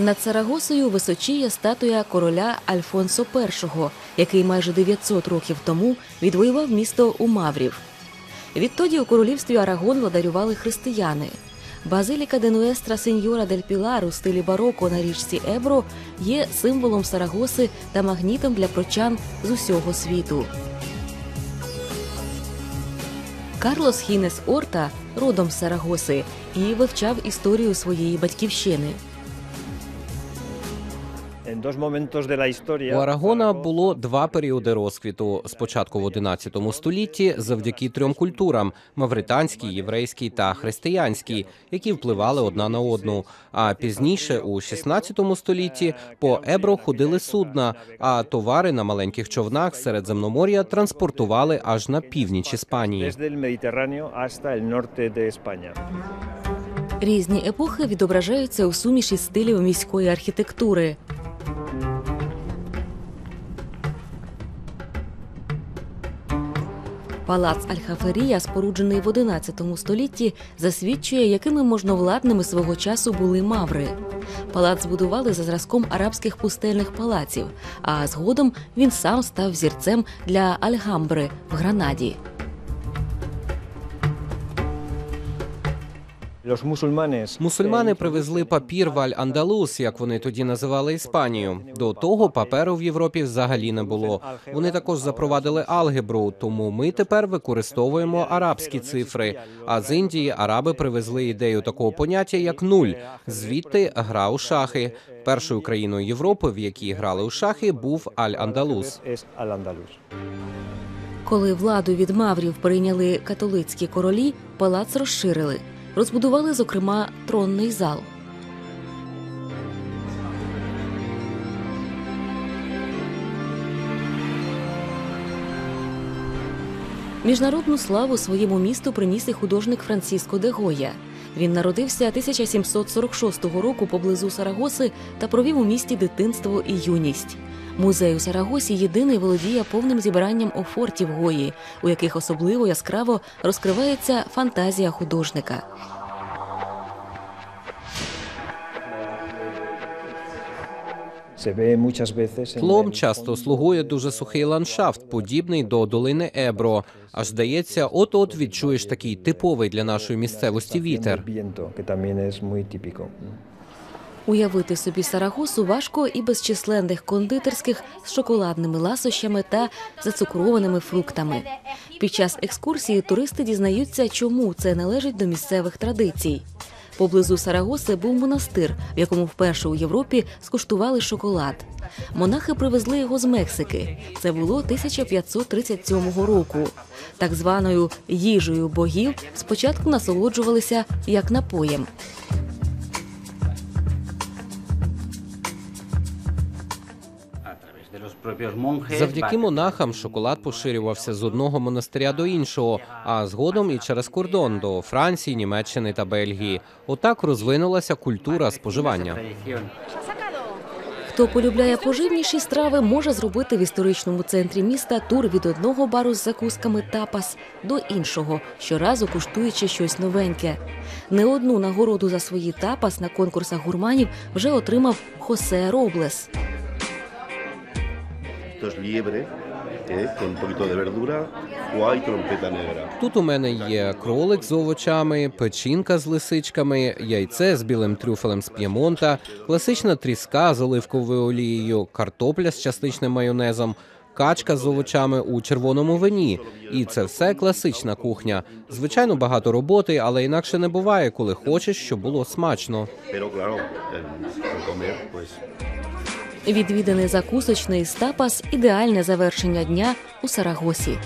Над Сарагосою височіє статуя короля Альфонсо І, який майже 900 років тому відвоював місто у Маврів. Відтоді у королівстві Арагон владарювали християни. Базиліка де Нуестра Сеньора дель Пілар у стилі бароко на річці Ебро є символом Сарагоси та магнітом для прочан з усього світу. Карлос Хінес Орта родом з Сарагоси і вивчав історію своєї батьківщини. У Арагона було два періоди розквіту. Спочатку в 11 столітті, завдяки трьом культурам: мавританській, єврейській та християнській, які впливали одна на одну. А пізніше, у 16 столітті, по Ебро ходили судна, а товари на маленьких човнах серед земномор'я транспортували аж на північ Іспанії. Різні епохи відображаються у суміші стилів міської архітектури. Палац Аль-Хаферія, споруджений в 11 столітті, засвідчує, якими можновладними свого часу були маври. Палац збудували за зразком арабських пустельних палаців, а згодом він сам став зірцем для Альгамбри в Гранаді. Мусульмани привезли папір в Аль-Андалус, як вони тоді називали Іспанію. До того паперу в Європі взагалі не було. Вони також запровадили алгебру, тому ми тепер використовуємо арабські цифри. А з Індії араби привезли ідею такого поняття як нуль. Звідти гра у шахи. Першою країною Європи, в якій грали у шахи, був Аль-Андалус. Коли владу від маврів прийняли католицькі королі, палац розширили. Розбудували, зокрема, тронний зал. Міжнародну славу своєму місту приніс і художник Франциско де Гоя. Він народився 1746 року поблизу Сарагоси та провів у місті дитинство і юність. Музей у Сарагосі єдиний володіє повним зібранням офортів Гої, у яких особливо яскраво розкривається фантазія художника. Тлом часто слугує дуже сухий ландшафт, подібний до долини Ебро. Аж здається, от-от відчуєш такий типовий для нашої місцевості вітер. Уявити собі Сарагосу важко і без численних кондитерських з шоколадними ласощами та зацукрованими фруктами. Під час екскурсії туристи дізнаються, чому це належить до місцевих традицій. Поблизу Сарагоси був монастир, в якому вперше у Європі скуштували шоколад. Монахи привезли його з Мексики. Це було 1537 року. Так званою їжею богів спочатку насолоджувалися як напоєм. Завдяки монахам шоколад поширювався з одного монастиря до іншого, а згодом і через кордон до Франції, Німеччини та Бельгії. Отак розвинулася культура споживання. Хто полюбляє поживніші страви, може зробити в історичному центрі міста тур від одного бару з закусками тапас до іншого, щоразу куштуючи щось новеньке. Не одну нагороду за свої тапас на конкурсах гурманів вже отримав Хосе Роблес. Esto es liebre, eh, con un poquito de verdura, y trompeta negra. Тут у мене є кролик з овочами, печінка з лисичками, яйце з білим трюфелем з п'ємонта, класична тріска з оливковою олією, картопля з частичним майонезом. Качка з овочами у червоному вині, і це все класична кухня. Звичайно, багато роботи, але інакше не буває, коли хочеш, щоб було смачно. Відвіданий закусочний з тапас ідеальне завершення дня у Сарагосі.